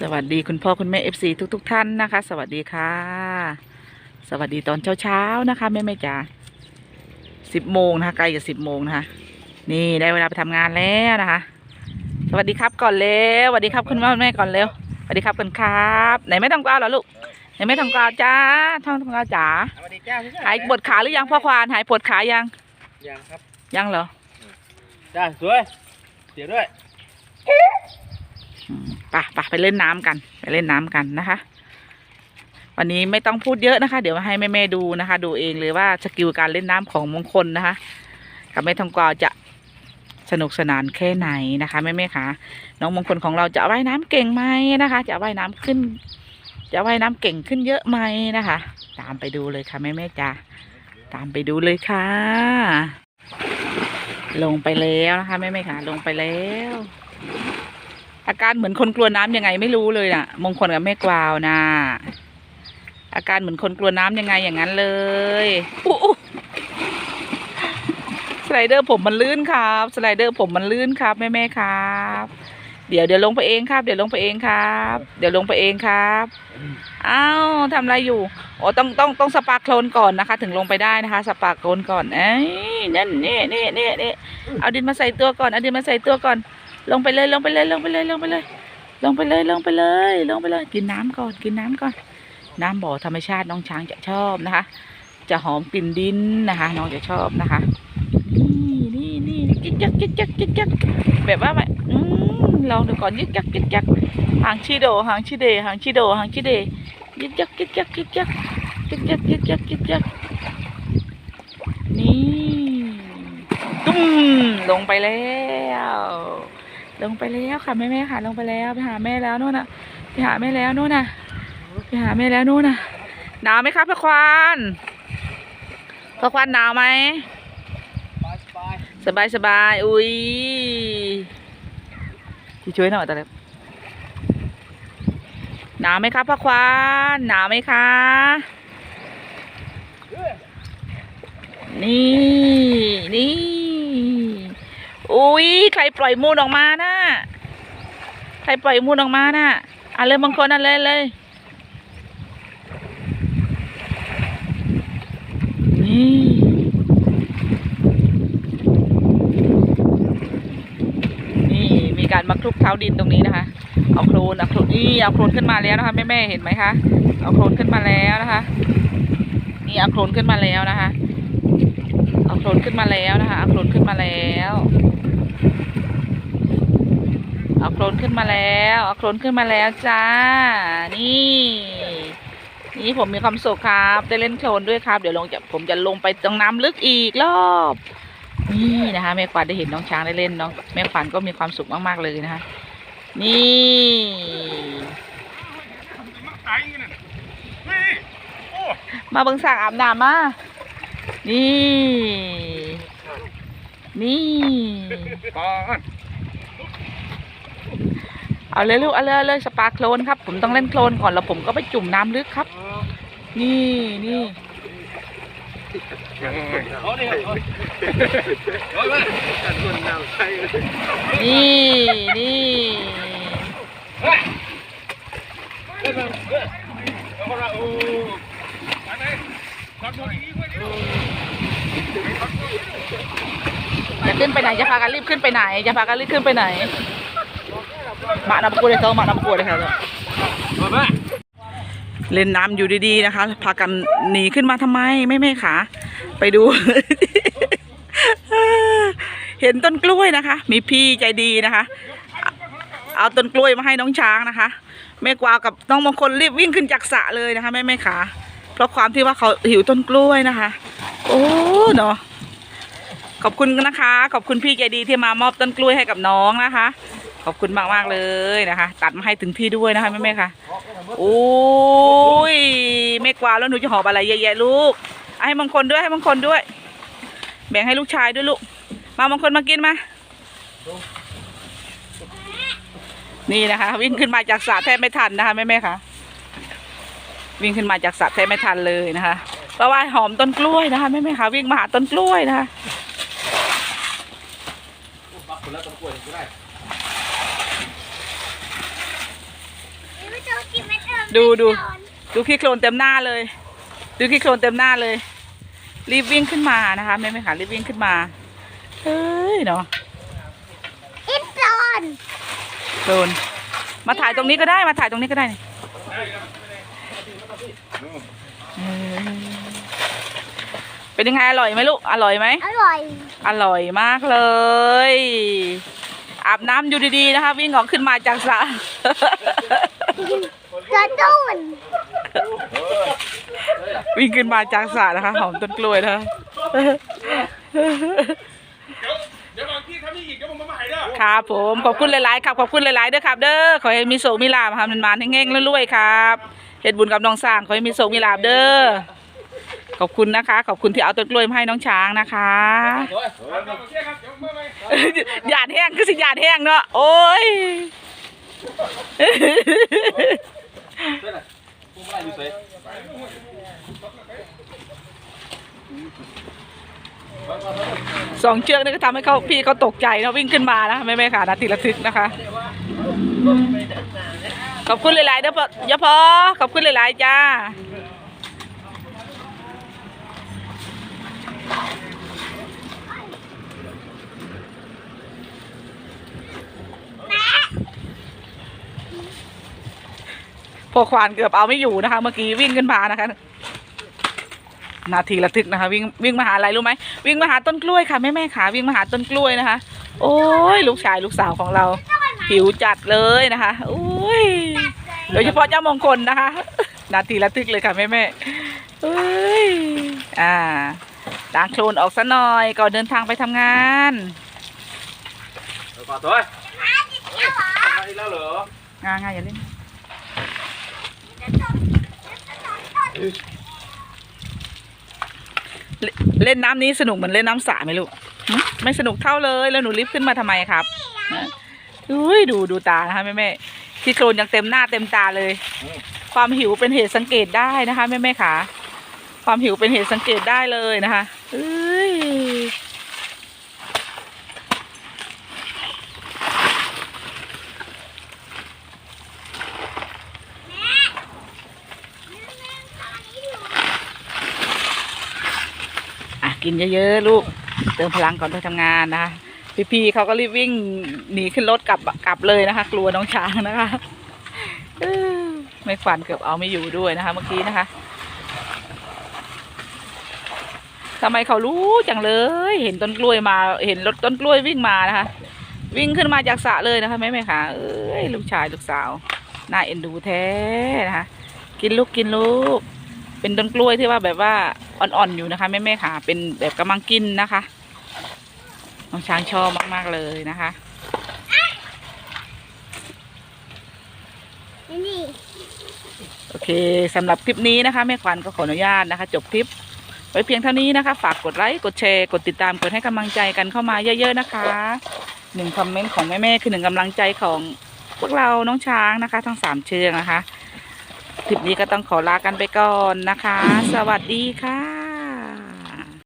สวัสดีคุณพ่อคุณแม่เอฟซีทุกทุก ๆ ท่านนะคะ สวัสดีค่ะ สวัสดีตอนเช้าเช้าๆนะคะแม่แม่จ๋าสิบโมงนะคะใกล้จะสิบโมงนะคะนี่ได้เวลาไปทำงานแล้วนะคะ สวัสดีครับก่อนเร็วสวัสดีครับคุณพ่อคุณแม่ก่อนเร็วสวัสดีครับกันครับไหนไม่ต้องกล่าวเหรอลูกไหนไม่ต้องกล่าวจ้าท่องทำกล่าวจ๋าสวัสดีจ้าพี่หายปวดขาหรือยังพ่อควานหายปวดขายังยังครับยังเหรอจ้าสวยเสียด้วยอืมไป่ะป่ะไปเล่นน้ำกัน ไปเล่นน้ำกันนะคะ วันนี้ไม่ต้องพูดเยอะนะคะ เดี๋ยวมาให้แม่ๆดูนะคะ ดูเองเลยว่าสกิลการเล่นน้ำของมงคลนะคะ กับแม่ทองกวาวจะสนุกสนานแค่ไหนนะคะแม่ๆคะน้องมงคลของเราจะว่ายน้ำเก่งไหมนะคะ จะว่ายน้ำขึ้น จะว่ายน้ำเก่งขึ้นเยอะไหมนะคะ ตามไปดูเลยค่ะแม่ๆจ้าตามไปดูเลยค่ะ ลงไปแล้วนะคะแม่ๆคะลงไปแล้ว อาการเหมือนคนกลัวน้ำยังไงไม่รู้เลยน่ะ มงคลกับแม่กวาวนะอาการเหมือนคนกลัวน้ำยังไงอย่างนั้นเลยอู้สไลเดอร์ผมมันลื่นครับ สไลเดอร์ผมมันลื่นครับแม่แม่ครับ เดี๋ยวเดี๋ยวลงไปเองครับ เดี๋ยวลงไปเองครับ เดี๋ยวลงไปเองครับอ้าวทำอะไรอยู่โอ้ต้องต้องต้องสปาโคลนก่อนนะคะ ถึงลงไปได้นะคะ สปาโคลนก่อนเอ้ยนั่นนี่นี่นี่นี่เอาดินมาใส่ตัวก่อนเอาดินมาใส่ตัวก่อน ลงไปเลยลงไปเลยลงไปเลยลงไปเลย ลงไปเลยลงไปเลย ลงไปเลย กินน้ำก่อนกินน้ำก่อน น้ำบ่อธรรมชาติน้องช้างจะชอบนะคะ จะหอมกลิ่นดินนะคะ น้องจะชอบนะคะ นี่นี่นี่จิ๊กจักจิ๊กจักจิ๊กจักแบบว่าแบบอืมลองดูก่อนยึกยักยึกยักหางชิโดหางชิเดหางชิโดหางชิเดยึกยักยึกยักยึกยักยึกยักยึกยักยึกยักนี่ตุ้มลงไปแล้ว ลงไปแล้วค่ะแม่แม่ค่ะลงไปแล้ว ไปหาแม่แล้วนู่นน่ะ ไปหาแม่แล้วนู่นน่ะ ไปหาแม่แล้วนู่นน่ะ หนาวไหมครับพ่อควานพ่อควานหนาวไหมสบายสบายสบายสบายอุ้ยที่ช่วยหน่อยตาเล็บหนาวไหมครับพ่อควานหนาวไหมคะนี่นี่ อุ้ยใครปล่อยมูลออกมาน่ะใครปล่อยมูลออกมาน่ะอะเลยบางคนอะเลยเลยนี่นี่มีการมาคลุกเท้าดินตรงนี้นะคะ เอาโครนเอาโครนนี่เอาโครนขึ้นมาแล้วนะคะแม่แม่เห็นไหมคะเอาโครนขึ้นมาแล้วนะคะ นี่เอาโครนขึ้นมาแล้วนะคะเอาโครนขึ้นมาแล้วนะคะเอาโครนขึ้นมาแล้ว เอาโครนขึ้นมาแล้วเอาโครนขึ้นมาแล้วจ้า นี่ นี่ผมมีความสุขครับ ได้เล่นโคลนด้วยครับ เดี๋ยวลงจะผมจะลงไปตรงน้ำลึกอีกรอบ นี่นะคะแม่ขวัญได้เห็นน้องช้างได้เล่นน้องแม่ขวัญก็มีความสุขมากๆเลยนะคะ นี่มาเบิ่งสระอาบน้ำมา นี่ นี่ก่อน เอาเลยลูกเอาเลยเลยสปาโคลนครับ ผมต้องเล่นโคลนก่อนแล้วผมก็ไปจุ่มน้ำลึกครับ นี่นี่นี่นี่จะขึ้นไปไหนจะพากันรีบขึ้นไปไหนจะพากันรีบขึ้นไปไหน มานับกูเลยเขามานับกูเลยค่ะมาไหมเล่นน้ำอยู่ดีๆนะคะ พากันหนีขึ้นมาทำไมไม่ไม่ขาไปดู เห็นต้นกล้วยนะคะ มีพี่ใจดีนะคะ เอาต้นกล้วยมาให้น้องช้างนะคะแม่กวาวกับน้องมงคลรีบวิ่งขึ้นจากสระเลยนะคะแม่แม่ขาเพราะความที่ว่าเขาหิวต้นกล้วยนะคะ โอ้เนาะขอบคุณนะคะ ขอบคุณพี่ใจดีที่มามอบต้นกล้วยให้กับน้องนะคะ ขอบคุณมากมากๆเลยนะคะ ตัดมาให้ถึงที่ด้วยนะคะแม่แม่ๆค่ะโอ้ยไม่กวาดแล้วหนูจะหอบอะไรเยอะแยะลูกเอาให้มงคลด้วยให้มงคลด้วย แบ่งให้ลูกชายด้วยลูก มามงคลมากินมานี่นะคะ วิ่งขึ้นมาจากสระแทบไม่ทันนะคะแม่แม่ๆค่ะ วิ่งขึ้นมาจากสระแทบไม่ทันเลยนะคะเพราะว่าหอมต้นกล้วยนะคะแม่แม่ๆค่ะ วิ่งมาหาต้นกล้วยนะคะ ปักคนละต้นกล้วยก็ได้ ดูดูดูขี้โคลนเต็มหน้าเลย ดูขี้โคลนเต็มหน้าเลย รีบวิ่งขึ้นมานะคะแม่แม่ค่ะรีบวิ่งขึ้นมาเฮ้ยเนาะอินตอนโคลนมาถ่ายตรงนี้ก็ได้มาถ่ายตรงนี้ก็ได้นี่เออเป็นยังไงอร่อยไหมลูกอร่อยไหมอร่อย อร่อยมากเลย อาบน้ำอยู่ดีๆนะคะ วิ่งออกขึ้นมาจากสระ กระตุ้นวิ่งขึ้นมาจากสระนะคะ หอมต้นกล้วยนะคะเดี๋ยวเดี๋ยวบางที่ทำนี่อีกเดี๋ยวผมมาใหม่เด้อครับผมขอบคุณหลายๆครับขอบคุณหลายๆเด้อครับ เด้อขอให้มีโศกมีลาภครับมันมาแห้งๆรวยๆครับเฮ็ดบุญกับน้องสร้างขอให้มีโศกมีลาภเด้อขอบคุณนะคะ ขอบคุณที่เอาต้นกล้วยมาให้น้องช้างนะคะหม่หยาดแห้งคือสิหยาดแห้งเนาะโอ้ย สองเชือกนี่ก็ทำให้เขาพี่เขาตกใจนะวิ่งขึ้นมานะแม่แม่ค่ะนาทีระทึกนะคะ ขอบคุณหลายๆเด้อพ่อยะพอขอบคุณหลายๆจ้า พอควานเกือบเอาไม่อยู่นะคะ เมื่อกี้วิ่งขึ้นมานะคะ นาทีระทึกนะคะ วิ่งวิ่งมาหาอะไรรู้ไหมวิ่งมาหาต้นกล้วยค่ะแม่แม่ขาวิ่งมาหาต้นกล้วยนะคะ โอ้ยลูกชายลูกสาวของเราหิวจัดเลยนะคะโอ้ยโดยเฉพาะเจ้ามงคลนะคะ นาทีระทึกเลยค่ะแม่แม่เอ้ยอ่าล้างโคลนออกซะหน่อยก่อนเดินทางไปทำงานขอตัวมาอีกแล้วเหรองานงานอย่าเล่น เล่นน้ำนี้สนุกเหมือนเล่นน้ำสระไหมลูกไม่สนุกเท่าเลยแล้วหนูรีบขึ้นมาทำไมครับอุ้ยดูดูตานะคะแม่แม่ที่โคลนยังเต็มหน้าเต็มตาเลย ความหิวเป็นเหตุสังเกตได้นะคะแม่แม่ขาความหิวเป็นเหตุสังเกตได้เลยนะคะเอ้ย อะ กินเยอะๆลูก เติมพลังก่อนไปทำงานนะคะพี่ๆเขาก็รีบวิ่งหนีขึ้นรถกลับกลับเลยนะคะ กลัวน้องช้างนะคะไม่ฝันเกือบเอาไม่อยู่ด้วยนะคะ เมื่อกี้นะคะทำไมเขารู้จังเลย เห็นต้นกล้วยมา เห็นรถต้นกล้วยวิ่งมานะคะ วิ่งขึ้นมาจากสระเลยนะคะแม่แม่ค่ะเอ้ยลูกชายลูกสาวน่าเอ็นดูแท้นะคะ กินลูกกินลูก เป็นต้นกล้วยที่ว่าแบบว่า อ่อนๆอยู่นะคะแม่แม่ๆค่ะ เป็นแบบกำลังกินนะคะน้องช้างชอบมากๆเลยนะคะนี่โอเคสำหรับคลิปนี้นะคะแม่ขวัญก็ขออนุญาตนะคะ จบคลิปไว้เพียงเท่านี้นะคะ ฝากกดไลค์กดแชร์กดติดตามกดให้กำลังใจกันเข้ามาเยอะๆนะคะหนึ่งคอมเมนต์ของแม่ๆคือหนึ่งกำลังใจของพวกเราน้องช้างนะคะ ทั้งสามเชืองนะคะค ลิปนี้ก็ต้องขอลากันไปก่อนนะคะ สวัสดีค่ะ